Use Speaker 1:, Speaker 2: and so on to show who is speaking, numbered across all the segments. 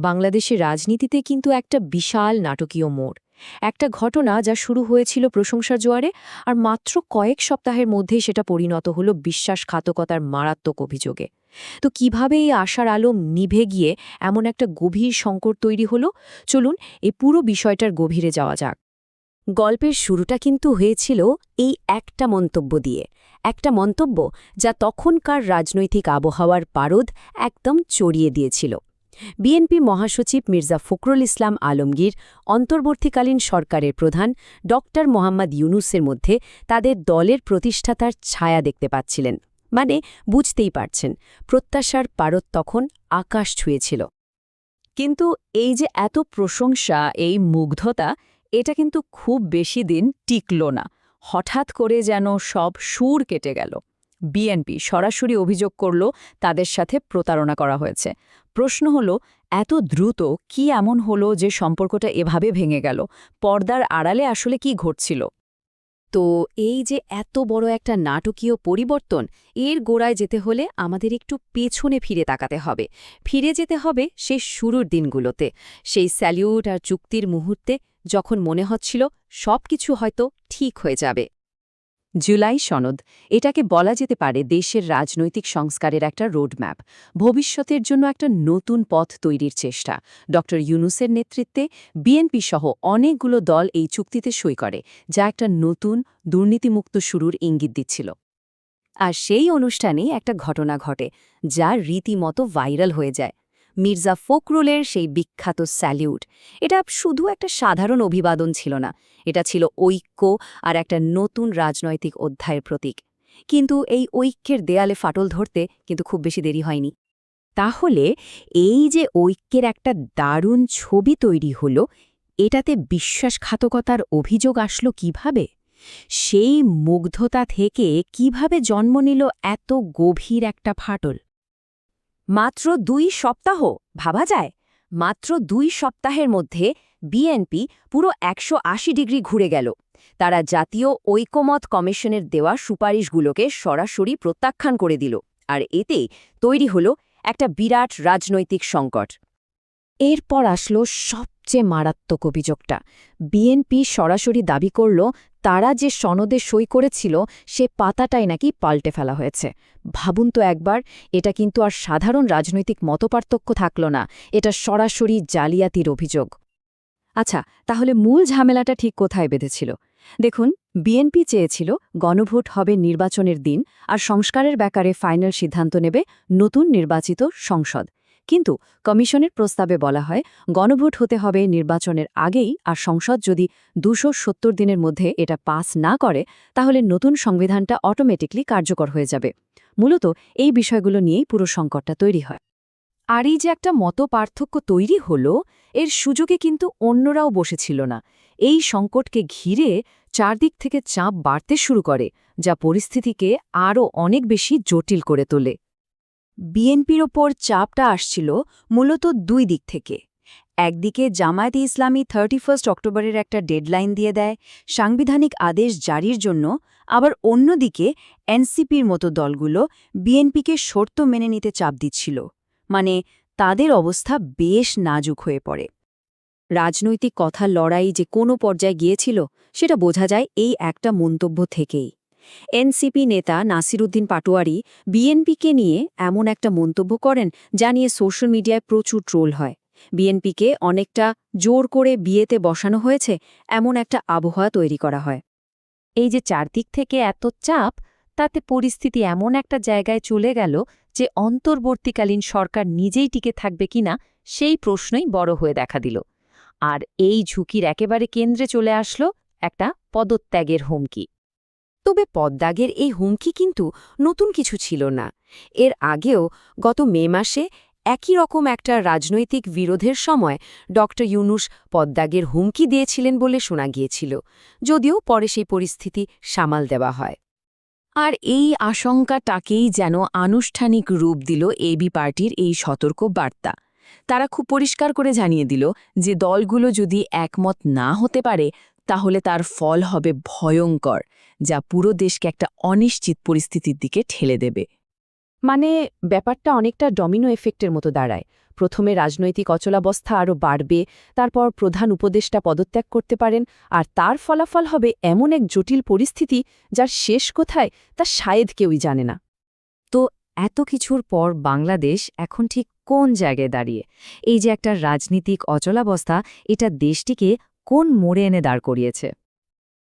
Speaker 1: বাংলাদেশের রাজনীতিতে কিন্তু একটা বিশাল নাটকীয় মোড়। একটা ঘটনা যা শুরু হয়েছিল প্রশংসার জোয়ারে, আর মাত্র কয়েক সপ্তাহের মধ্যেই সেটা পরিণত হলো বিশ্বাসঘাতকতার মারাত্মক অভিযোগে। তো কীভাবে এই আশার আলো নিভে গিয়ে এমন একটা গভীর সংকট তৈরি হলো? চলুন এই পুরো বিষয়টার গভীরে যাওয়া যাক।
Speaker 2: গল্পের শুরুটা কিন্তু হয়েছিল এই একটা মন্তব্য দিয়ে। একটা মন্তব্য যা তখনকার রাজনৈতিক আবহাওয়ার পারদ একদম চড়িয়ে দিয়েছিল। বিএনপি মহাসচিব মির্জা ফখরুল ইসলাম আলমগীর, অন্তর্বর্তীকালীন সরকারের প্রধান ড মোহাম্মদ ইউনুসের মধ্যে তাদের দলের প্রতিষ্ঠাতার ছায়া দেখতে পাচ্ছিলেন। মানে বুঝতেই পারছেন, প্রত্যাশার পারদ তখন আকাশ ছুঁয়েছিল।
Speaker 3: কিন্তু এই যে এত প্রশংসা, এই মুগ্ধতা, এটা কিন্তু খুব বেশি দিন টিকল না। হঠাৎ করে যেন সব সুর কেটে গেল। বিএনপি সরাসরি অভিযোগ করল তাদের সাথে প্রতারণা করা হয়েছে। প্রশ্ন হলো, এত দ্রুত কি এমন হলো যে সম্পর্কটা এভাবে ভেঙে গেল? পর্দার আড়ালে আসলে কি ঘটছিল?
Speaker 2: তো এই যে এত বড় একটা নাটকীয় পরিবর্তন, এর গোড়ায় যেতে হলে আমাদের একটু পেছনে ফিরে তাকাতে হবে। ফিরে যেতে হবে সেই শুরুর দিনগুলোতে, সেই স্যালিউট আর চুক্তির মুহূর্তে যখন মনে হচ্ছিল সবকিছু হয়তো ঠিক হয়ে যাবে।
Speaker 3: জুলাই সনদ। এটাকে বলা যেতে পারে দেশের রাজনৈতিক সংস্কারের একটা রোডম্যাপ। ভবিষ্যতের জন্য একটা নতুন পথ তৈরির চেষ্টা। ড. ইউনুসের নেতৃত্বে বিএনপি সহ অনেকগুলো দল এই চুক্তিতে সই করে, যা একটা নতুন, দুর্নীতিমুক্ত শুরুর ইঙ্গিত দিচ্ছিল।
Speaker 2: আর সেই অনুষ্ঠানে একটা ঘটনা ঘটে, যা রীতিমতো ভাইরাল হয়ে যায়। মির্জা ফখরুলের সেই বিখ্যাত স্যালিউট। এটা শুধু একটা সাধারণ অভিবাদন ছিল না, এটা ছিল ঐক্য আর একটা নতুন রাজনৈতিক অধ্যায়ের প্রতীক। কিন্তু এই ঐক্যের দেয়ালে ফাটল ধরতে কিন্তু খুব বেশি দেরি হয়নি। তাহলে এই যে ঐক্যের একটা দারুণ ছবি তৈরি হল, এটাতে বিশ্বাসঘাতকতার অভিযোগ আসলো কীভাবে? সেই মুগ্ধতা থেকে কীভাবে জন্ম নিল এত গভীর একটা ফাটল? মাত্র দুই সপ্তাহ, ভাবা যায়? মাত্র দুই সপ্তাহের মধ্যে বিএনপি পুরো একশো আশি ডিগ্রি ঘুরে গেল। তারা জাতীয় ঐকমত কমিশনের দেওয়া সুপারিশগুলোকে সরাসরি প্রত্যাখ্যান করে দিল আর এতে তৈরি হল একটা বিরাট রাজনৈতিক সংকট। এরপর আসলো সবচেয়ে মারাত্মক অভিযোগটা। বিএনপি সরাসরি দাবি করল তারা যে সনদে সই করেছিল, সে পাতাটাই নাকি পাল্টে ফেলা হয়েছে। ভাবুন তো একবার, এটা কিন্তু আর সাধারণ রাজনৈতিক মতপার্থক্য থাকল না, এটা সরাসরি জালিয়াতির অভিযোগ।
Speaker 3: আচ্ছা তাহলে মূল ঝামেলাটা ঠিক কোথায় বেঁধেছিল? দেখুন, বিএনপি চেয়েছিল গণভোট হবে নির্বাচনের দিন, আর সংস্কারের ব্যাপারে ফাইনাল সিদ্ধান্ত নেবে নতুন নির্বাচিত সংসদ। কিন্তু কমিশনের প্রস্তাবে বলা হয়, গণভোট হতে হবে নির্বাচনের আগেই, আর সংসদ যদি দুশো দিনের মধ্যে এটা পাস না করে, তাহলে নতুন সংবিধানটা অটোমেটিকলি কার্যকর হয়ে যাবে। মূলত এই বিষয়গুলো নিয়েই পুরো সংকটটা তৈরি হয়। আর এই যে একটা মত পার্থক্য তৈরি হল, এর সুযোগে কিন্তু অন্যরাও বসেছিল না। এই সংকটকে ঘিরে চারদিক থেকে চাপ বাড়তে শুরু করে, যা পরিস্থিতিকে আরও অনেক বেশি জটিল করে তোলে। বিএনপির ওপর চাপটা আসছিল মূলত দুই দিক থেকে। একদিকে জামায়াতে ইসলামী থার্টি ফার্স্ট অক্টোবরের একটা ডেডলাইন দিয়ে দেয়, সাংবিধানিক আদেশ জারির জন্য। আবার অন্যদিকে এনসিপির মতো দলগুলো বিএনপিকে শর্ত মেনে নিতে চাপ দিচ্ছিল। মানে তাদের অবস্থা বেশ নাজুক হয়ে পড়ে। রাজনৈতিক কথা লড়াই যে কোনো পর্যায়ে গিয়েছিল, সেটা বোঝা যায় এই একটা মন্তব্য থেকেই। এনসিপি নেতা নাসিরুদ্দিন পাটোয়ারি বিএনপিকে নিয়ে এমন একটা মন্তব্য করেন যা নিয়ে সোশ্যাল মিডিয়ায় প্রচুর ট্রোল হয়। বিএনপিকে অনেকটা জোর করে বিয়েতে বসানো হয়েছে, এমন একটা আবহাওয়া তৈরি করা হয়। এই যে চারদিক থেকে এত চাপ, তাতে পরিস্থিতি এমন একটা জায়গায় চলে গেল যে অন্তর্বর্তীকালীন সরকার নিজেই টিকে থাকবে কিনা সেই প্রশ্নই বড় হয়ে দেখা দিল। আর এই ঝুঁকির একেবারে কেন্দ্রে চলে আসলো একটা পদত্যাগের হুমকি।
Speaker 2: তবে পদ্মাগের এই হুমকি কিন্তু নতুন কিছু ছিল না। এর আগেও গত মে মাসে একই রকম একটা রাজনৈতিক বিরোধের সময় ড ইউনুস পদ্মাগের হুমকি দিয়েছিলেন বলে শোনা গিয়েছিল, যদিও পরে সেই পরিস্থিতি সামাল দেওয়া হয়।
Speaker 3: আর এই আশঙ্কাটাকেই যেন আনুষ্ঠানিক রূপ দিল এবি পার্টির এই সতর্ক বার্তা তারা খুব পরিষ্কার করে জানিয়ে দিল যে দলগুলো যদি একমত না হতে পারে তাহলে তার ফল হবে ভয়ঙ্কর, যা পুরো দেশকে একটা অনিশ্চিত পরিস্থিতির দিকে ঠেলে দেবে।
Speaker 1: মানে ব্যাপারটা অনেকটা ডমিনো এফেক্টের মতো দাঁড়ায়।
Speaker 3: প্রথমে রাজনৈতিক অচলাবস্থা আরও বাড়বে, তারপর প্রধান উপদেষ্টা পদত্যাগ করতে পারেন, আর তার ফলাফল হবে এমন এক জটিল পরিস্থিতি যার শেষ কোথায় তা শায়েদ কেউই জানে না।
Speaker 2: তো এত কিছুর পর বাংলাদেশ এখন ঠিক কোন জায়গায় দাঁড়িয়ে? এই যে একটা রাজনীতিক অচলাবস্থা, এটা দেশটিকে কোন মোড়ে এনে দাঁড় করিয়েছে?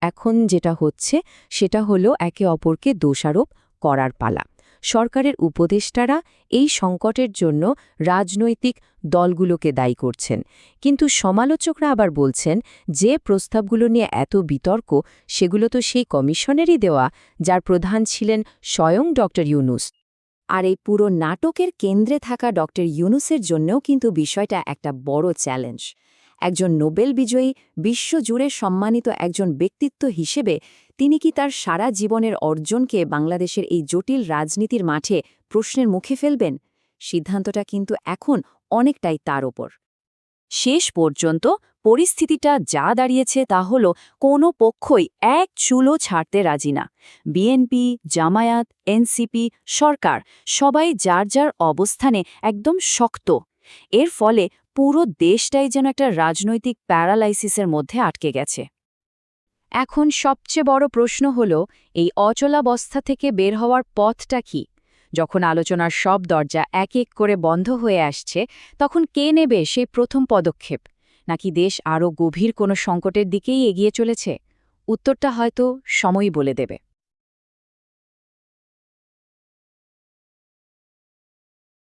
Speaker 3: এখন যেটা হচ্ছে, সেটা হলো একে অপরকে দোষারোপ করার পালা। সরকারের উপদেষ্টারা এই সংকটের জন্য রাজনৈতিক দলগুলোকে দায়ী করছেন। কিন্তু সমালোচকরা আবার বলছেন, যে প্রস্তাবগুলো নিয়ে এত বিতর্ক, সেগুলো তো সেই কমিশনেরই দেওয়া, যার প্রধান ছিলেন স্বয়ং ড ইউনুস।
Speaker 2: আর এই পুরো নাটকের কেন্দ্রে থাকা ডক্টর ইউনুসের জন্যও কিন্তু বিষয়টা একটা বড় চ্যালেঞ্জ। একজন নোবেল বিজয়ী, বিশ্বজুড়ে সম্মানিত একজন ব্যক্তিত্ব হিসেবে তিনি কি তার সারা জীবনের অর্জনকে বাংলাদেশের এই জটিল রাজনীতির মাঠে প্রশ্নের মুখে ফেলবেন? সিদ্ধান্তটা কিন্তু এখন অনেকটাই তার ওপর। শেষ পর্যন্ত পরিস্থিতিটা যা দাঁড়িয়েছে তা হল কোনো পক্ষই এক চুলো ছাড়তে রাজি না। বিএনপি, জামায়াত, এনসিপি সরকার সবাই যার যার অবস্থানে একদম শক্ত। এর ফলে পুরো দেশটাই যেন একটা রাজনৈতিক প্যারালাইসিসের মধ্যে আটকে গেছে।
Speaker 3: এখন সবচেয়ে বড় প্রশ্ন হল, এই অচলাবস্থা থেকে বের হওয়ার পথটা কি? যখন আলোচনার সব দরজা এক এক করে বন্ধ হয়ে আসছে, তখন কে নেবে সেই প্রথম পদক্ষেপ? নাকি দেশ আরও গভীর কোনো সংকটের দিকেই এগিয়ে চলেছে? উত্তরটা হয়তো সময়ই বলে দেবে।